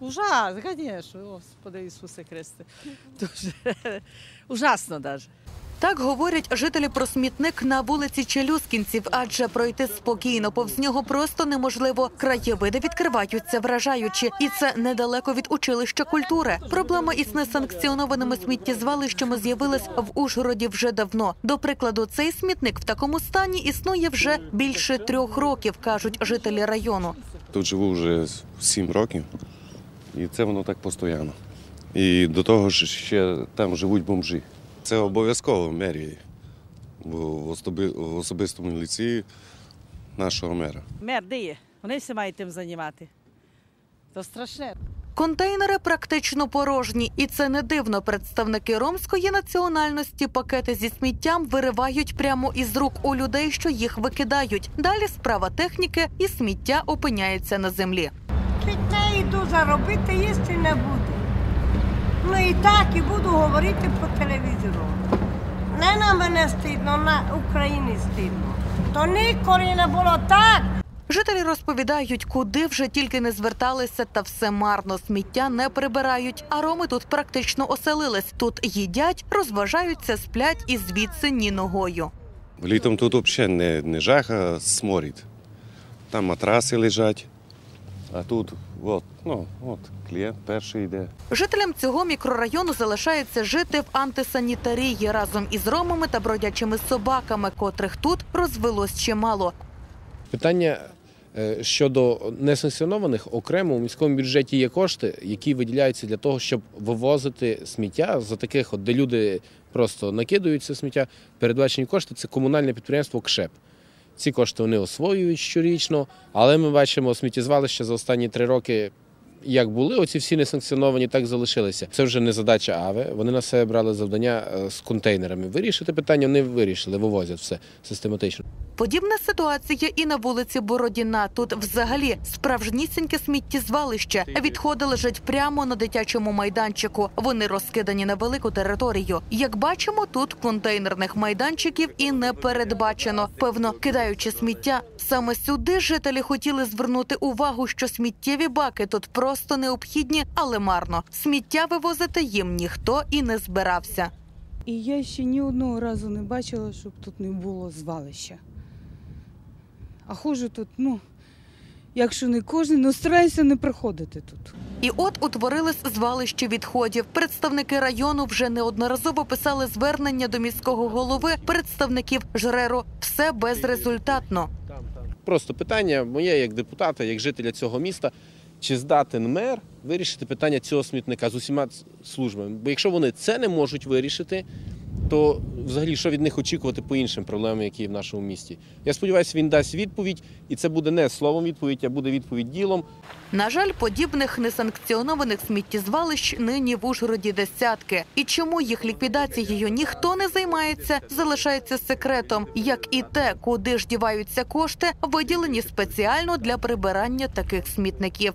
Ужас, звісно, Господи Ісусе Христе. Дуже ужасно навіть. Так говорять жителі про смітник на вулиці Челюскінців, адже пройти спокійно повз нього просто неможливо. Краєвиди відкриваються вражаючи, і це недалеко від училища культури. Проблема із несанкціонованими сміттєзвалищами з'явилась в Ужгороді вже давно. До прикладу, цей смітник в такому стані існує вже більше трьох років, кажуть жителі району. Тут живу вже сім років, і це воно так постійно. І до того ж ще там живуть бомжі. Це обов'язково в мерії, в особи- в особистому ліці нашого мера. Мер, де є? Вони всі мають тим займати. То страшне. Контейнери практично порожні, і це не дивно. Представники ромської національності пакети зі сміттям виривають прямо із рук у людей, що їх викидають. Далі справа техніки, і сміття опиняється на землі. Йду заробити, їсти не буду. Ну і так і буду говорити по телевізору. Не на мене стидно, на Україні стидно. То ніколи не було так. Жителі розповідають, куди вже тільки не зверталися, та все марно. Сміття не прибирають. А роми тут практично оселились. Тут їдять, розважаються, сплять і звідси ні ногою. Літом тут взагалі не, не жах, а сморід. Там матраси лежать, а тут от, ну, от, клієнт перший йде. Жителям цього мікрорайону залишається жити в антисанітарії разом із ромами та бродячими собаками, котрих тут розвелось чимало. Питання е, щодо несанкціонованих окремо у міському бюджеті є кошти, які виділяються для того, щоб вивозити сміття за таких, от, де люди просто накидаються сміття. Передбачені кошти це комунальне підприємство КШЕП. Ці кошти вони освоюють щорічно, але ми бачимо сміттєзвалище за останні три роки. Як були оці всі несанкціоновані, так залишилися. Це вже не задача АВЕ. Вони на себе брали завдання е, з контейнерами. Вирішити питання вони вирішили, вивозять все систематично. Подібна ситуація і на вулиці Бородіна. Тут взагалі справжнісіньке сміттєзвалище. Відходи лежать прямо на дитячому майданчику. Вони розкидані на велику територію. Як бачимо, тут контейнерних майданчиків і не передбачено. Певно, кидаючи сміття, саме сюди жителі хотіли звернути увагу, що сміттєві баки тут просто необхідні, але марно. Сміття вивозити їм ніхто і не збирався. І я ще ні одного разу не бачила, щоб тут не було звалища. А ходжу тут, ну, якщо не кожен, ну стараюся не приходити тут. І от утворились звалище відходів. Представники району вже неодноразово писали звернення до міського голови, представників ЖРЕРу. Все безрезультатно. Просто питання моє як депутата, як жителя цього міста, чи здатен мер вирішити питання цього смітника з усіма службами. Бо якщо вони це не можуть вирішити, то взагалі що від них очікувати по іншим проблемам, які є в нашому місті? Я сподіваюся, він дасть відповідь, і це буде не словом відповідь, а буде відповідь ділом. На жаль, подібних несанкціонованих сміттєзвалищ нині в Ужгороді десятки. І чому їх ліквідацією ніхто не займається, залишається секретом, як і те, куди ж діваються кошти, виділені спеціально для прибирання таких смітників.